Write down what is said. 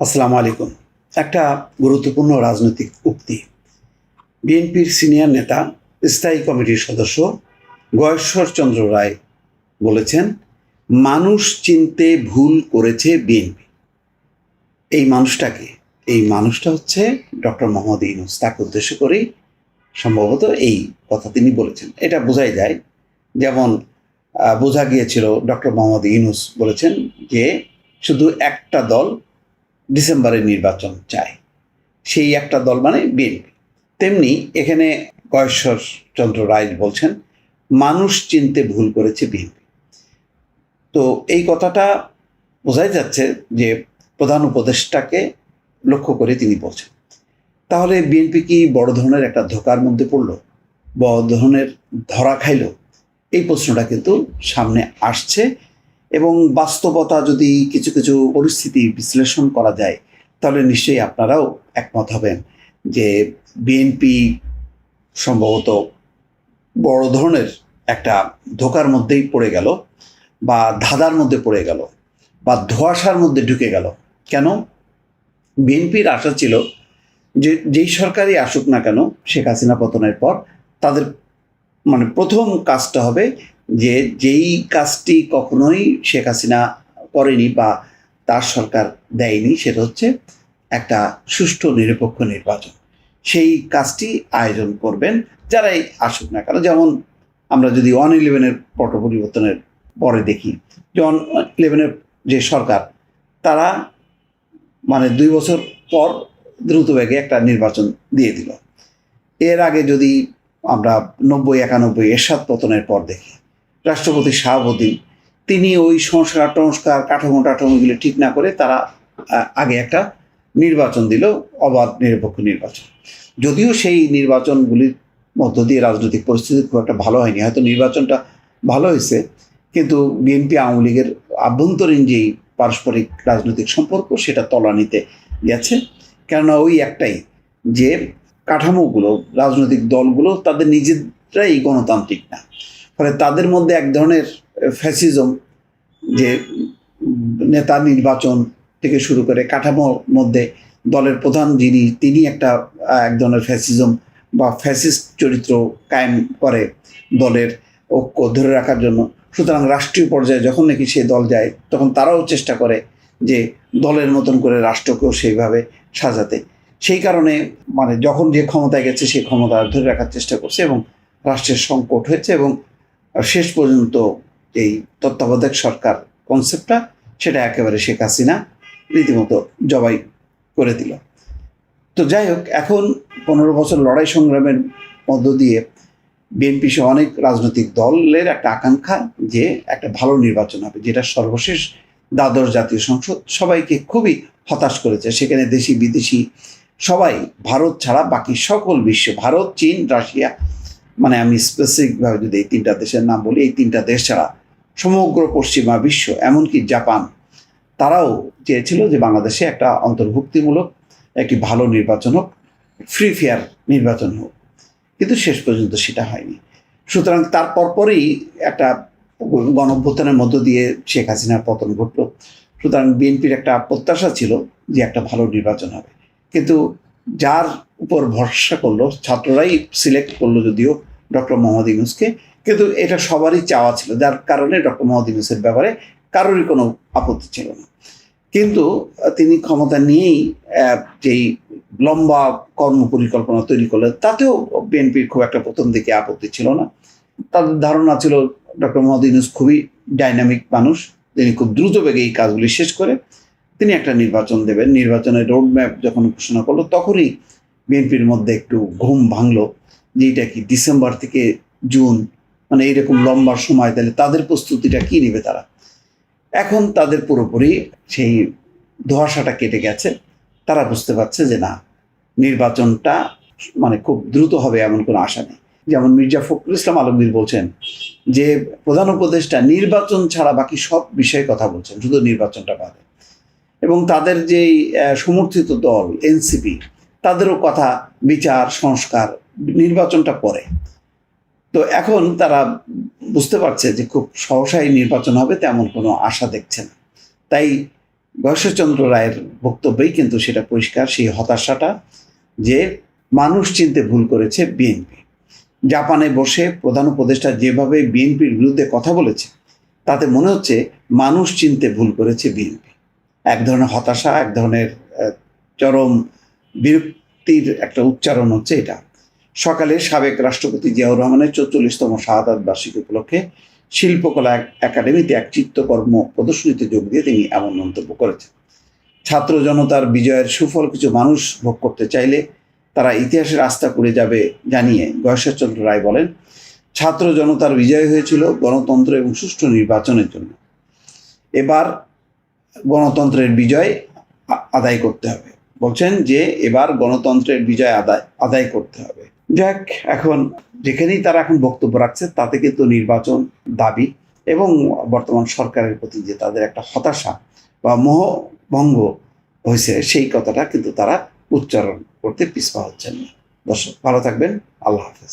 আসসালামু আলাইকুম। একটা গুরুত্বপূর্ণ রাজনৈতিক উক্তি। বিএনপির সিনিয়র নেতা, স্থায়ী কমিটির সদস্য গয়েশ্বর চন্দ্র রায় বলেছেন, মানুষ চিনতে ভুল করেছে বিএনপি। এই মানুষটাকে, এই মানুষটা হচ্ছে ডক্টর মোহাম্মদ ইউনুস। তাকে উদ্দেশ্য করেই সম্ভবত এই কথা তিনি বলেছেন। এটা বোঝাই যায়, যেমন বোঝা গিয়েছিল ডক্টর মোহাম্মদ ইউনুস বলেছেন যে শুধু একটা দল ডিসেম্বরের নির্বাচন চায় সেই একটা দল মানে বিএনপি। তেমনি এখানে গয়েশ্বর চন্দ্র রায় বলছেন, মানুষ চিনতে ভুল করেছে বিএনপি। তো এই কথাটা বোঝাই যাচ্ছে যে প্রধান উপদেষ্টাকে লক্ষ্য করে তিনি বলছেন। তাহলে বিএনপি কি বড় ধরনের একটা ধোকার মধ্যে পড়ল? বড় ধরনের ধরা খাইলো? এই প্রশ্নটা কিন্তু সামনে আসছে। এবং বাস্তবতা যদি কিছু কিছু পরিস্থিতি বিশ্লেষণ করা যায়, তাহলে নিশ্চয়ই আপনারাও একমত হবেন যে বিএনপি সম্ভবত বড় ধরনের একটা ধোকার মধ্যেই পড়ে গেল বা ধাঁধার মধ্যে পড়ে গেল বা ধোঁয়াশার মধ্যে ঢুকে গেল। কেন? বিএনপির আশা ছিল যে যেই সরকারই আসুক না কেন, শেখ হাসিনা পতনের পর তাদের মানে প্রথম কাজটা হবে যে যেই কাজটি কখনোই শেখ হাসিনা করেনি বা তার সরকার দেয়নি, সেটা হচ্ছে একটা সুষ্ঠু নিরপেক্ষ নির্বাচন। সেই কাজটি আয়োজন করবেন যারাই আসুক না কেন। যেমন আমরা যদি ওয়ান ইলেভেনের পট পরিবর্তনের পরে দেখি, যে ওয়ান ইলেভেনের যে সরকার, তারা মানে দুই বছর পর দ্রুত বেগে একটা নির্বাচন দিয়ে দিল। এর আগে যদি আমরা নব্বই একানব্বই এরশাদ পতনের পর দেখি রাষ্ট্রপতি শাহাবুদ্দিন, তিনি ওই সংস্কার টংস্কার কাঠামো টাঠামোগুলি ঠিক না করে তারা আগে একটা নির্বাচন দিল, অবাধ নিরপেক্ষ নির্বাচন। যদিও সেই নির্বাচনগুলির মধ্য দিয়ে রাজনৈতিক পরিস্থিতি খুব একটা ভালো হয়নি, হয়তো নির্বাচনটা ভালো হয়েছে, কিন্তু বিএনপি, আওয়ামী লীগের আভ্যন্তরীণ যেই পারস্পরিক রাজনৈতিক সম্পর্ক সেটা তলানিতে গেছে। কেননা ওই একটাই যে কাঠামোগুলো, রাজনৈতিক দলগুলো তাদের নিজেরাই গণতান্ত্রিক না। ফলে তাদের মধ্যে এক ধরনের ফ্যাসিজম যে নেতা নির্বাচন থেকে শুরু করে কাঠামোর মধ্যে দলের প্রধান যিনি, তিনি একটা এক ধরনের ফ্যাসিজম বা ফ্যাসিস্ট চরিত্র কায়েম করে দলের ঐক্য ধরে রাখার জন্য। সুতরাং রাষ্ট্রীয় পর্যায়ে যখন নাকি সে দল যায়, তখন তারাও চেষ্টা করে যে দলের মতন করে রাষ্ট্রকেও সেইভাবে সাজাতে। সেই কারণে মানে যখন যে ক্ষমতায় গেছে সেই ক্ষমতা ধরে রাখার চেষ্টা করছে এবং রাষ্ট্রের সংকট হয়েছে এবং শেষ পর্যন্ত এই তত্ত্বাবধায়ক সরকার কনসেপ্টটা সেটা একেবারে শেখ হাসিনা রীতিমতো জবাই করে দিল। তো যাই হোক, এখন পনেরো বছর লড়াই সংগ্রামের মধ্য দিয়ে বিএনপি সহ অনেক রাজনৈতিক দলের একটা আকাঙ্ক্ষা যে একটা ভালো নির্বাচন হবে, যেটা সর্বশেষ দ্বাদশ জাতীয় সংসদ সবাইকে খুবই হতাশ করেছে। সেখানে দেশি বিদেশি সবাই, ভারত ছাড়া বাকি সকল বিশ্ব, ভারত, চীন, রাশিয়া মানে আমি স্পেসিফিকভাবে যদি এই তিনটা দেশের নাম বলি, এই তিনটা দেশ ছাড়া সমগ্র পশ্চিমা বিশ্ব, এমনকি জাপান, তারাও চেয়েছিল যে বাংলাদেশে একটা অন্তর্ভুক্তিমূলক, একটি ভালো নির্বাচন হোক ফ্রি ফেয়ার নির্বাচন হোক। কিন্তু শেষ পর্যন্ত সেটা হয়নি। সুতরাং তার পরপরই একটা গণঅভ্যুত্থানের মধ্য দিয়ে শেখ হাসিনার পতন ঘটল। সুতরাং বিএনপির একটা প্রত্যাশা ছিল যে একটা ভালো নির্বাচন হবে। কিন্তু যার উপর ভরসা করল, ছাত্ররাই সিলেক্ট করল যদিও ডক্টর মোহাম্মদ ইউনুসকে, কিন্তু এটা সবারই চাওয়া ছিল, যার কারণে ডক্টর মোহাম্মদ ইউনুসের ব্যাপারে কারোরই কোনো আপত্তি ছিল না। কিন্তু তিনি ক্ষমতা নিয়েই যেই লম্বা কর্ম পরিকল্পনা তৈরি করলেন, তাতেও বিএনপির খুব একটা প্রথম দিকে আপত্তি ছিল না। তাদের ধারণা ছিল, ডক্টর মোহাম্মদ ইউনুস খুবই ডাইনামিক মানুষ, তিনি খুব দ্রুত বেগে এই কাজগুলি শেষ করে তিনি একটা নির্বাচন দেবেন। নির্বাচনের রোড ম্যাপ যখন ঘোষণা করল, তখনই বিএনপির মধ্যে একটু ঘুম ভাঙলো যে এটা কি ডিসেম্বর থেকে জুন মানে এইরকম লম্বা সময়, তাহলে তাদের প্রস্তুতিটা কি নেবে তারা? এখন তাদের পুরোপুরি সেই ধোয়াশাটা কেটে গেছে। তারা বুঝতে পারছে যে না, নির্বাচনটা মানে খুব দ্রুত হবে এমন কোনো আশা নেই। যেমন মির্জা ফখরুল ইসলাম আলমগীর বলছেন যে প্রধান উপদেষ্টা নির্বাচন ছাড়া বাকি সব বিষয়ে কথা বলছেন, শুধু নির্বাচনটা বাদে। এবং তাদের যেই সমর্থিত দল এনসিপি তাদেরও কথা বিচার, সংস্কার, নির্বাচনটা পরে। তো এখন তারা বুঝতে পারছে যে খুব সহসাই নির্বাচন হবে তেমন কোনো আশা দেখছে না। তাই গয়েশ্বরচন্দ্র রায়ের বক্তব্যেই কিন্তু সেটা পরিষ্কার, সেই হতাশাটা যে মানুষ চিনতে ভুল করেছে বিএনপি জাপানে বসে প্রধান উপদেষ্টা যেভাবে বিএনপির বিরুদ্ধে কথা বলেছে, তাতে মনে হচ্ছে মানুষ চিনতে ভুল করেছে বিএনপি এক ধরনের হতাশা, এক ধরনের চরম বিরক্তির একটা উচ্চারণ হচ্ছে এটা। সকালে সাবেক রাষ্ট্রপতি জিয়াউর রহমানের চৌচল্লিশতম শাহাদাত বার্ষিকী উপলক্ষে শিল্পকলা এক- একাডেমিতে এক চিত্রকর্ম প্রদর্শনীতে যোগ দিয়ে তিনি এমন মন্তব্য করেছেন। ছাত্র জনতার বিজয়ের সুফল কিছু মানুষ ভোগ করতে চাইলে তারা ইতিহাসের আস্থা করে যাবে জানিয়ে গয়েশ্বরচন্দ্র রায় বলেন, ছাত্র জনতার বিজয় হয়েছিল গণতন্ত্র এবং সুষ্ঠু নির্বাচনের জন্য। এবার গণতন্ত্রের বিজয় আদায় করতে হবে। বলছেন যে এবার গণতন্ত্রের বিজয় আদায় আদায় করতে হবে। যাক, এখন যেখানেই তারা এখন বক্তব্য রাখছে, তাতে কিন্তু নির্বাচন দাবি এবং বর্তমান সরকারের প্রতি যে তাদের একটা হতাশা বা মোহভঙ্গ হয়েছে, সেই কথাটা কিন্তু তারা উচ্চারণ করতে পিছপা হচ্ছেন না। দর্শক, ভালো থাকবেন, আল্লাহ হাফেজ।